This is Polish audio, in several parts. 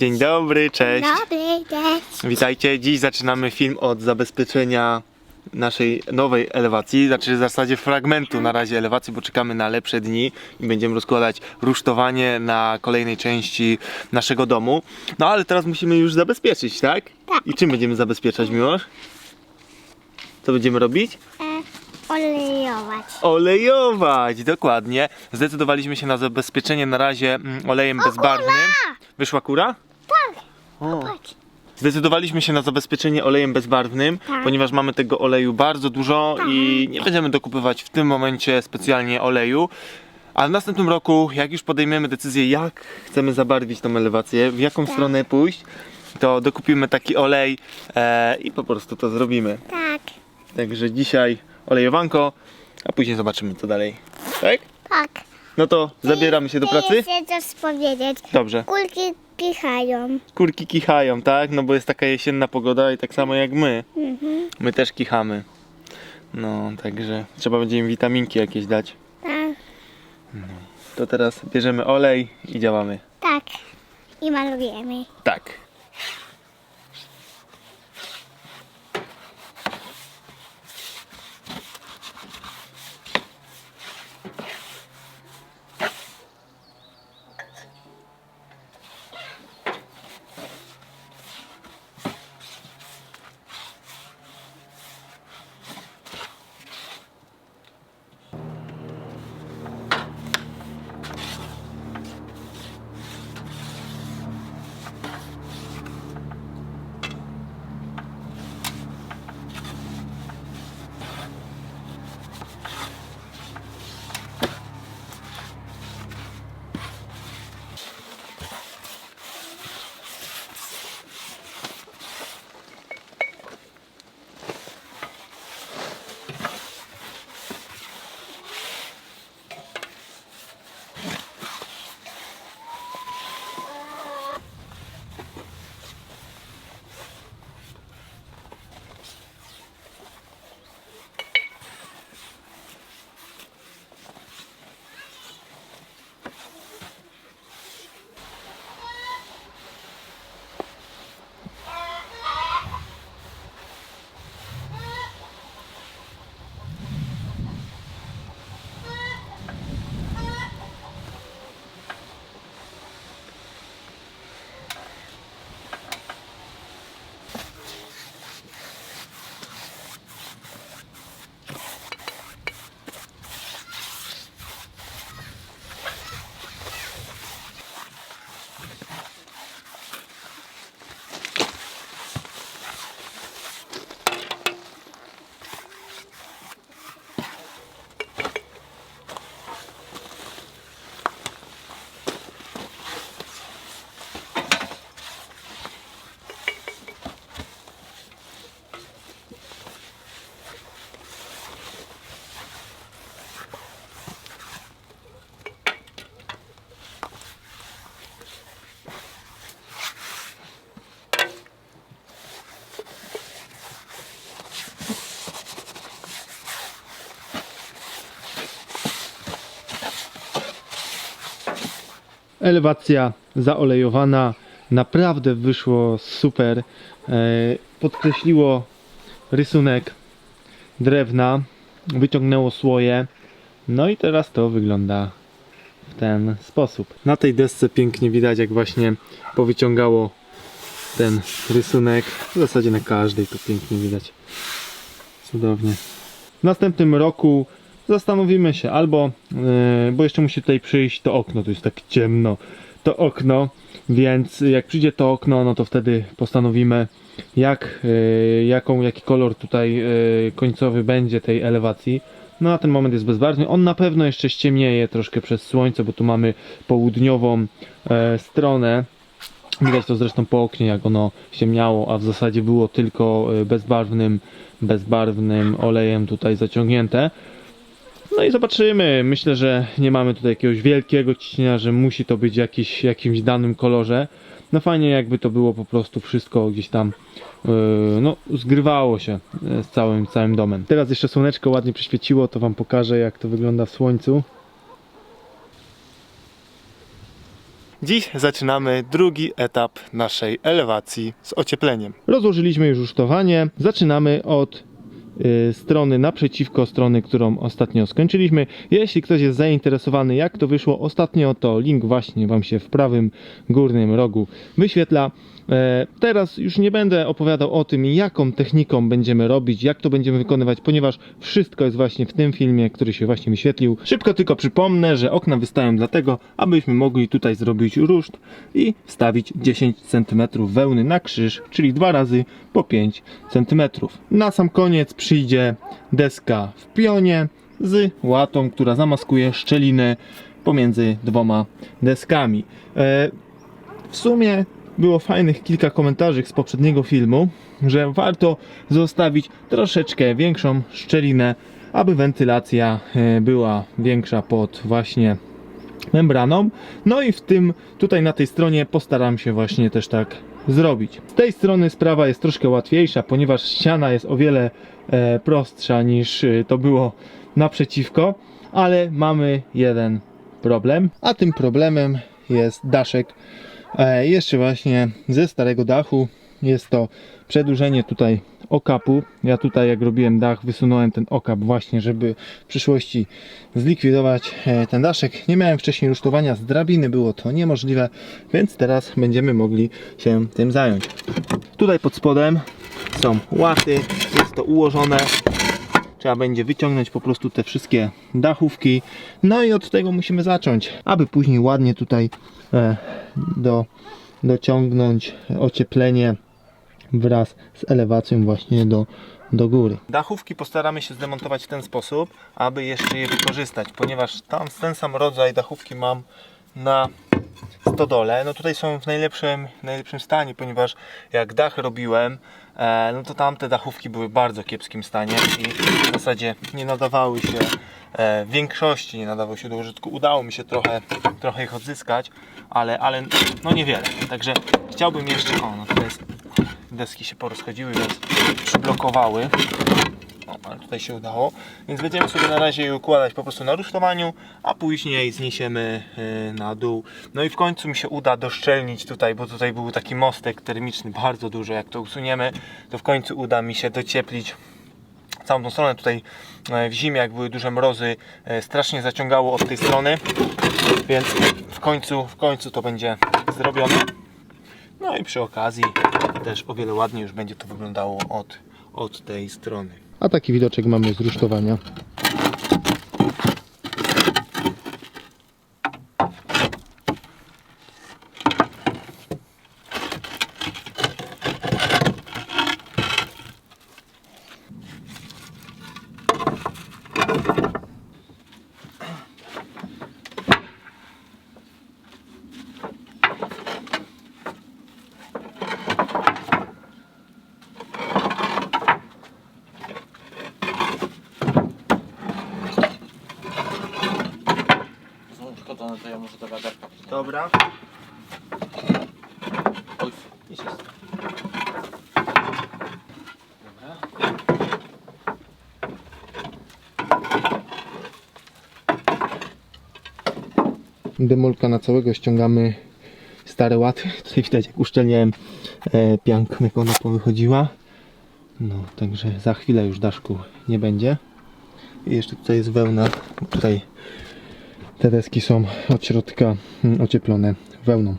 Dzień dobry, cześć. Dobry, cześć. Witajcie. Dziś zaczynamy film od zabezpieczenia naszej nowej elewacji, znaczy w zasadzie fragmentu na razie elewacji, bo czekamy na lepsze dni i będziemy rozkładać rusztowanie na kolejnej części naszego domu. No ale teraz musimy już zabezpieczyć, tak? Tak. I czym będziemy zabezpieczać, Miłosz? Co będziemy robić? E, olejować. Olejować, dokładnie. Zdecydowaliśmy się na zabezpieczenie na razie mm, olejem bezbarwnym. Wyszła kura? Tak. O. Chodź. Zdecydowaliśmy się na zabezpieczenie olejem bezbarwnym, Tak. ponieważ mamy tego oleju bardzo dużo i nie będziemy dokupywać w tym momencie specjalnie oleju. A w następnym roku, jak już podejmiemy decyzję, jak chcemy zabarwić tą elewację, w jaką Tak. stronę pójść, to dokupimy taki olej e, i po prostu to zrobimy. Tak. Także dzisiaj olejowanko, a później zobaczymy co dalej. Tak? Tak. No to zabieramy się do pracy? Chcę coś powiedzieć. Dobrze. Kulki kichają. Kurki kichają, tak? No bo jest taka jesienna pogoda i tak samo jak my. Mhm. My też kichamy. No, także trzeba będzie im witaminki jakieś dać. Tak. To teraz bierzemy olej i działamy. Tak. I malujemy. Tak. Elewacja zaolejowana, naprawdę wyszło super. E, Podkreśliło rysunek drewna, wyciągnęło słoje. No i teraz to wygląda w ten sposób. Na tej desce pięknie widać, jak właśnie powyciągało ten rysunek. W zasadzie na każdej to pięknie widać. Cudownie. W następnym roku zastanowimy się albo, yy, bo jeszcze musi tutaj przyjść to okno, tu jest tak ciemno, to okno, więc jak przyjdzie to okno, no to wtedy postanowimy jak, yy, jaką, jaki kolor tutaj yy, końcowy będzie tej elewacji. No na ten moment jest bezbarwny. On na pewno jeszcze ściemnieje troszkę przez słońce, bo tu mamy południową stronę. Widać to zresztą po oknie, jak ono ściemniało, a w zasadzie było tylko bezbarwnym, bezbarwnym olejem tutaj zaciągnięte. No i zobaczymy. Myślę, że nie mamy tutaj jakiegoś wielkiego ciśnienia, że musi to być jakiś, jakimś danym kolorze. No fajnie jakby to było po prostu wszystko gdzieś tam yy, no, zgrywało się yy, z całym, całym domem. Teraz jeszcze słoneczko ładnie przyświeciło, to wam pokażę jak to wygląda w słońcu. Dziś zaczynamy drugi etap naszej elewacji z ociepleniem. Rozłożyliśmy już rusztowanie. Zaczynamy od strony naprzeciwko strony, którą ostatnio skończyliśmy. Jeśli ktoś jest zainteresowany, jak to wyszło ostatnio, to link właśnie Wam się w prawym górnym rogu wyświetla. E, Teraz już nie będę opowiadał o tym, jaką techniką będziemy robić, jak to będziemy wykonywać, ponieważ wszystko jest właśnie w tym filmie, który się właśnie wyświetlił. Szybko tylko przypomnę, że okna wystają dlatego, abyśmy mogli tutaj zrobić ruszt i wstawić 10 cm wełny na krzyż, czyli dwa razy po 5 cm. Na sam koniec przyjdzie deska w pionie z łatą, która zamaskuje szczelinę pomiędzy dwoma deskami. E, w sumie było fajnych kilka komentarzy z poprzedniego filmu, że warto zostawić troszeczkę większą szczelinę, aby wentylacja e, była większa pod właśnie membraną. No i w tym, tutaj na tej stronie postaram się właśnie też tak zrobić. Z tej strony sprawa jest troszkę łatwiejsza, ponieważ ściana jest o wiele e, prostsza niż e, to było naprzeciwko, ale mamy jeden problem, a tym problemem jest daszek E, jeszcze właśnie ze starego dachu jest to przedłużenie tutaj okapu. Ja tutaj jak robiłem dach wysunąłem ten okap właśnie, żeby w przyszłości zlikwidować e, ten daszek. Nie miałem wcześniej rusztowania z drabiny, było to niemożliwe, więc teraz będziemy mogli się tym zająć. Tutaj pod spodem są łaty, jest to ułożone. Trzeba będzie wyciągnąć po prostu te wszystkie dachówki. No i od tego musimy zacząć, aby później ładnie tutaj e, do, dociągnąć ocieplenie wraz z elewacją właśnie do, do góry. Dachówki postaramy się zdemontować w ten sposób, aby jeszcze je wykorzystać, ponieważ tam ten sam rodzaj dachówki mam na stodole. No tutaj są w najlepszym, najlepszym stanie, ponieważ jak dach robiłem, e, no to tamte dachówki były w bardzo kiepskim stanie i w zasadzie nie nadawały się, e, w większości nie nadawały się do użytku. Udało mi się trochę, trochę ich odzyskać, ale, ale no niewiele. Także chciałbym jeszcze, o no tutaj jest, deski się porozchodziły, więc przyblokowały. O, ale tutaj się udało. Więc będziemy sobie na razie je układać po prostu na rusztowaniu, a później zniesiemy y, na dół. No i w końcu mi się uda doszczelnić tutaj, bo tutaj był taki mostek termiczny bardzo dużo. Jak to usuniemy, to w końcu uda mi się docieplić całą tą stronę. Tutaj e, w zimie, jak były duże mrozy, e, strasznie zaciągało od tej strony. Więc w końcu, w końcu to będzie zrobione. No i przy okazji też o wiele ładniej już będzie to wyglądało od, od tej strony. A taki widoczek mamy z rusztowania. Szkoda, no to ja może do wiaderka. Dobra. Oj, I się st- Demolka na całego ściągamy stare łaty. Tutaj widać jak uszczelniałem e, pianką jak ona powychodziła. No, także za chwilę już daszku nie będzie. I jeszcze tutaj jest wełna. Tutaj te deski są od środka mm, ocieplone wełną.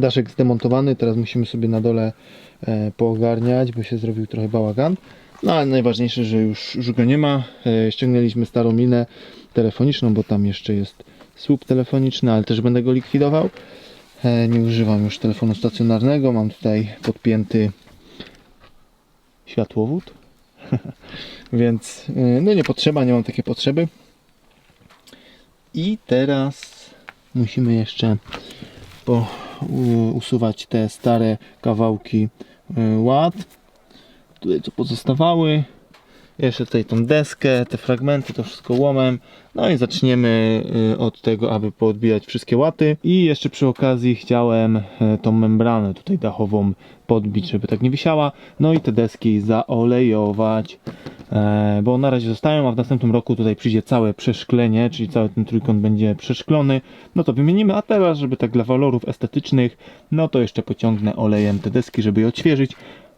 Daszek zdemontowany, teraz musimy sobie na dole e, poogarniać, bo się zrobił trochę bałagan. No ale najważniejsze, że już, już go nie ma. E, ściągnęliśmy starą linę telefoniczną, bo tam jeszcze jest słup telefoniczny, ale też będę go likwidował. E, nie używam już telefonu stacjonarnego, mam tutaj podpięty światłowód. Więc e, no nie potrzeba, nie mam takiej potrzeby. I teraz musimy jeszcze po, usuwać te stare kawałki y, ład. Tutaj co pozostawały. Jeszcze tutaj tą deskę, te fragmenty, to wszystko łomem. No i zaczniemy y, od tego, aby poodbijać wszystkie łaty. I jeszcze przy okazji chciałem y, tą membranę tutaj dachową podbić, żeby tak nie wisiała. No i te deski zaolejować. E, bo na razie zostają, a w następnym roku tutaj przyjdzie całe przeszklenie, czyli cały ten trójkąt będzie przeszklony. No to wymienimy, a teraz, żeby tak dla walorów estetycznych, no to jeszcze pociągnę olejem te deski, żeby je odświeżyć,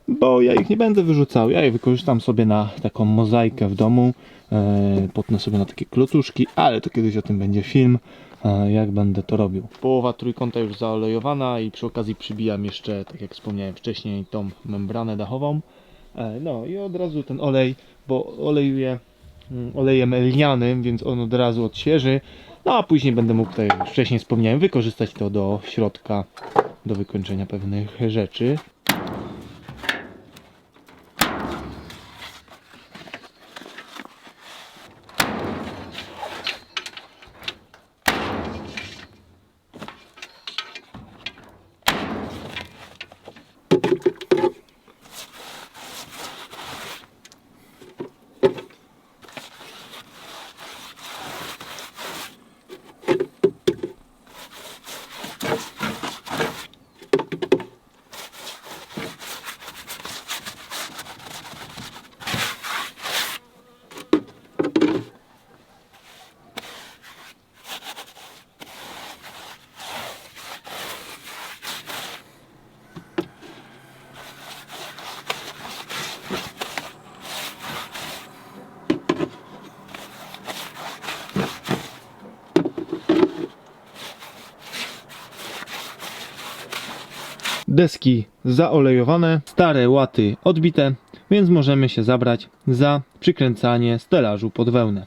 bo ja ich nie będę wyrzucał, ja je wykorzystam sobie na taką mozaikę w domu, e, potnę sobie na takie klocuszki, ale to kiedyś o tym będzie film, e, jak będę to robił. Połowa trójkąta już zaolejowana i przy okazji przybijam jeszcze, tak jak wspomniałem wcześniej, tą membranę dachową. E, No i od razu ten olej, bo olejuję mm, olejem lnianym, więc on od razu odświeży. No a później będę mógł, tak jak wcześniej wspomniałem, wykorzystać to do środka, do wykończenia pewnych rzeczy. Deski zaolejowane, stare łaty odbite, więc możemy się zabrać za przykręcanie stelażu pod wełnę.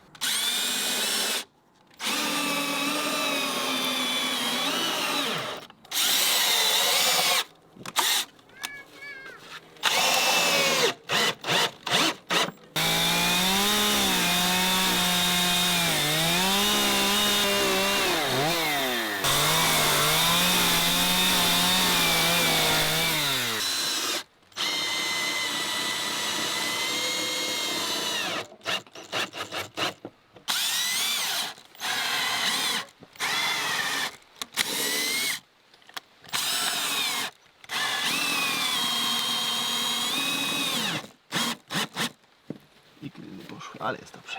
I gliny poszły, ale jest dobrze.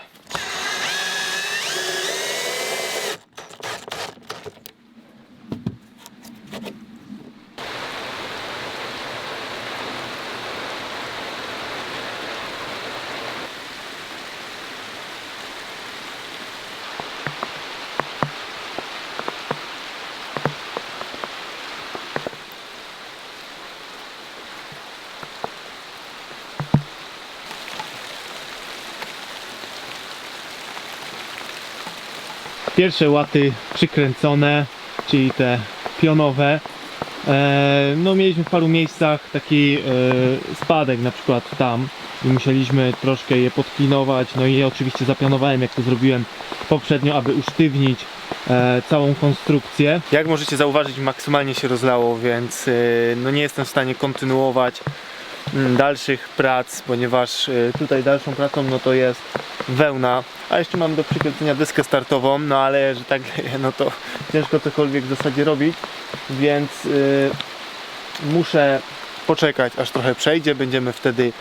Pierwsze łaty przykręcone, czyli te pionowe. E, no mieliśmy w paru miejscach taki e, spadek, na przykład tam i musieliśmy troszkę je podklinować, no i oczywiście zapionowałem jak to zrobiłem poprzednio, aby usztywnić e, całą konstrukcję. Jak możecie zauważyć maksymalnie się rozlało, więc e, no nie jestem w stanie kontynuować mm, dalszych prac, ponieważ tutaj dalszą pracą no to jest wełna, a jeszcze mam do przykręcenia deskę startową, no ale że tak no to ciężko cokolwiek w zasadzie robić, więc y, muszę poczekać aż trochę przejdzie, będziemy wtedy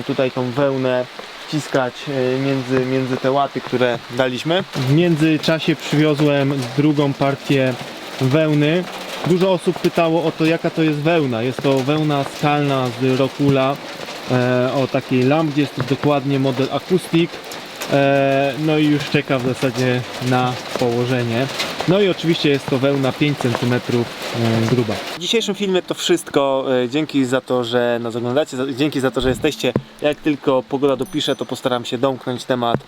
y, tutaj tą wełnę wciskać y, między, między te łaty, które daliśmy. W międzyczasie przywiozłem drugą partię wełny. Dużo osób pytało o to jaka to jest wełna. Jest to wełna skalna z Rokula e, o takiej lambdzie, jest to dokładnie model Acoustic. E, no i już czeka w zasadzie na położenie. No i oczywiście jest to wełna 5 cm e, gruba. W dzisiejszym filmie to wszystko. E, Dzięki za to, że nas oglądacie, dzięki za to, że jesteście. Jak tylko pogoda dopisze, to postaram się domknąć temat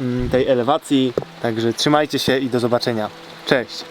mm, tej elewacji. Także trzymajcie się i do zobaczenia. Cześć!